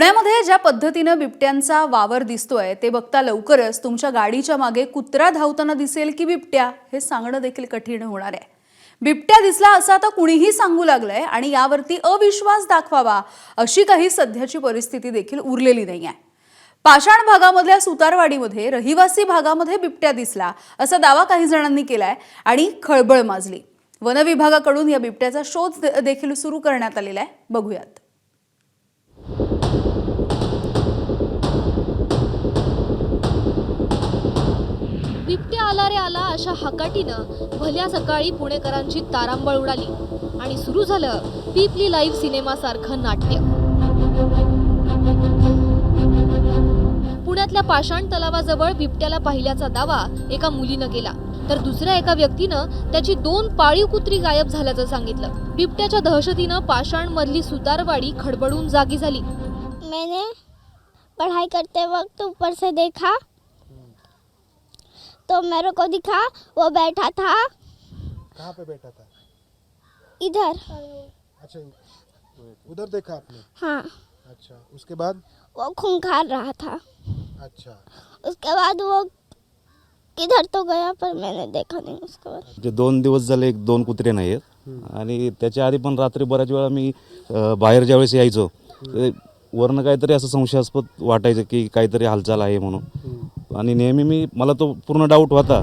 पुण्यामध्ये ज्या पद्धतीनं बिबट्यांचा वावर दिसतोय ते बघता लवकरच तुमच्या गाडीच्या मागे कुत्रा धावताना दिसेल की बिबट्या हे सांगणं देखील कठीण होणार आहे. बिबट्या दिसला असं आता कुणीही सांगू लागलंय आणि यावरती अविश्वास दाखवावा अशी काही सध्याची परिस्थिती देखील उरलेली नाही आहे. पाषाण भागामधल्या सुतारवाडीमध्ये रहिवासी भागामध्ये बिबट्या दिसला असा दावा काही जणांनी केलाय आणि खळबळ माजली. वनविभागाकडून या बिबट्याचा शोध देखील सुरू करण्यात आलेला आहे. बघूयात. आला अशा हकाटीनं भल्या सकाळी पुणेकरांची तारांबळ उडाली आणि सुरू झालं पीपली लाईव्ह सिनेमासारखं नाट्य. पुण्यातल्या पाषाण तलावाजवळ बिबट्याला पाहिल्याचा दावा एका मुलीनं केला. तर दुसऱ्या एका व्यक्तीनं त्याची दोन पाळीव कुत्री गायब झाल्याचं सांगितलं. बिबट्याच्या दहशतीनं पाषाण मधली सुतारवाडी खडबडून जागी झाली. मैंने पढ़ाई करते वक्त ऊपर से देखा तो मेरे को दिखा वो बैठा था। कहाँ पे बैठा था? इधर। अच्छा उधर देखा आपने? हाँ। अच्छा उसके बाद? वो खूंखार रहा था। अच्छा। उसके बाद वो किधर तो गया पर मैंने देखा नहीं उसके बाद। जे दोन दिवस झाले एक दोन कुत्रे नाही आहेत आणि त्याच्या आधी पण रात्री बऱ्याच वेळा मी अ, बाहेर ज्यावेळेस यायचो ते वरनं काहीतरी असं संशयास्पद वाटायचं की काहीतरी हालचाल आहे म्हणून. आणि नेहमी मी मला तो पूर्ण डाऊट होता.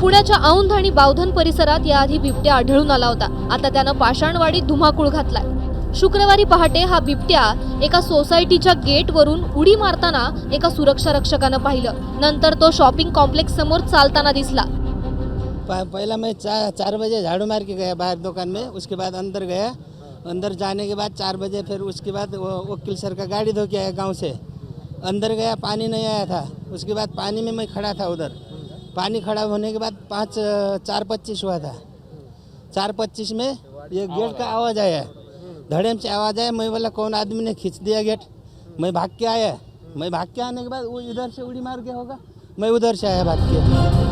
पुण्याच्या औंध आणि बावधन परिसरात याआधी बिबट्या आढळून आला होता. आता त्यानं पाषाणवाडीत धुमाकूळ घातलाय. शुक्रवारी पहाटे हा बिबट्या एका सोसायटीच्या गेटवरून उडी मारताना एका सुरक्षा रक्षकानं पाहिलं. नंतर तो शॉपिंग कॉम्प्लेक्स समोर चालताना दिसला. प- पहला मैं चार चार बजे झाड़ू मार के गया बाहर दुकान में उसके बाद अंदर गया. अंदर जाने के बाद चार बजे, फिर उसके बाद वो वकील सर का गाड़ी धो के आया गाँव से। अंदर गया, पानी नहीं आया था। उसके बाद पानी में मैं खड़ा था उधर। पानी खड़ा होने के बाद पाँच, चार पच्चीस हुआ था। चार पच्चीस में ये गेट का आवाज़ आया। धड़ेम से आवाज़ आया, मैं बोला, कौन आदमी ने खींच दिया गेट? मैं भाग के आया। मैं भाग के आने के बाद वो इधर से उड़ी मार गया होगा। मैं उधर से आया भाग के।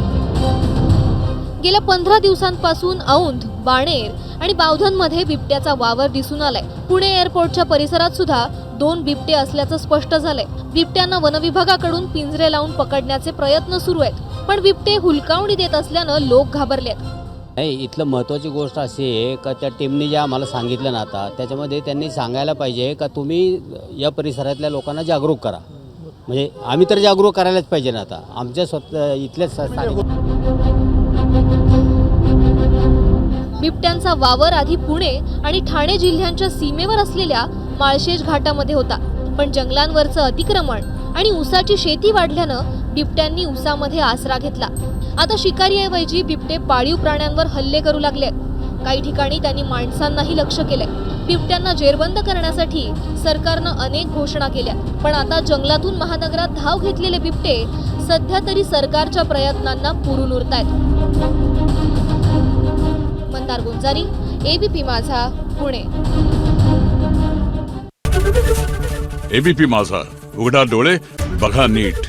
गेल्या पंधरा दिवसांपासून औंध बाणेर आणि बावधनमध्ये बिबट्याचा वावर दिसून आलाय. पुणे एअरपोर्टच्या परिसरात सुद्धा दोन बिबटे असल्याचं स्पष्ट झालंय. बिबट्यांना वनविभागाकडून पिंजरे लावून पकडण्याचे प्रयत्न सुरू आहेत पण बिबटे हुलकावणी देत असल्यानं लोक घाबरलेत. नाही इथलं महत्त्वाची गोष्ट अशी आहे का त्या टीमने जे आम्हाला सांगितलं ना आता त्याच्यामध्ये त्यांनी सांगायला पाहिजे का तुम्ही या परिसरातल्या लोकांना जागरूक करा. म्हणजे आम्ही तर जागरूक करायलाच पाहिजे ना आता. आमच्या स्वतः इथल्याच स्थानिक बिबट्यांचा वावर आधी पुणे आणि ठाणे जिल्ह्यांच्या सीमेवर असलेल्या माळशेज घाटामध्ये होता. पण जंगलांवरचं अतिक्रमण आणि ऊसाची शेती वाढल्यानं बिबट्यांनी उसामध्ये आसरा घेतला. आता शिकारीऐवजी बिबटे पाळीव प्राण्यांवर हल्ले करू लागले. काही ठिकाणी त्यांनी माणसांनाही लक्ष केलंय. बिबट्यांना जेरबंद करण्यासाठी सरकारनं अनेक घोषणा केल्या. पण आता जंगलातून महानगरात धाव घेतलेले बिबटे सध्या तरी सरकारच्या प्रयत्नांना पुरून उरतायत मंदार गुंजारी एबीपी माझा पुणे. एबीपी माझा उघडा डोळे बघा नीट.